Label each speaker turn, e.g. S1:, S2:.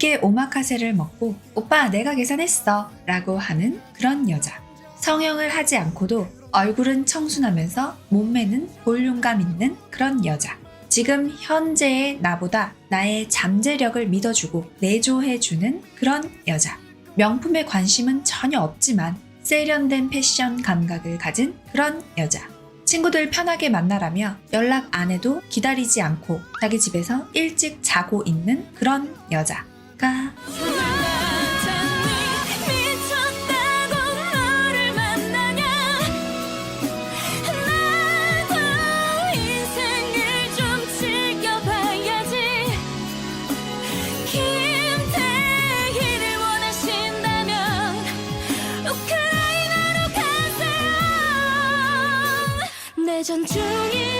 S1: 함께 오마카세를 먹고 오빠 내가 계산했어 라고 하는 그런 여자. 성형을 하지 않고도 얼굴은 청순하면서 몸매는 볼륨감 있는 그런 여자. 지금 현재의 나보다 나의 잠재력을 믿어주고 내조해주는 그런 여자. 명품에 관심은 전혀 없지만 세련된 패션 감각을 가진 그런 여자. 친구들 편하게 만나라며 연락 안 해도 기다리지 않고 자기 집에서 일찍 자고 있는 그런 여자
S2: 그 우크라이나로 가세요. 내전 중인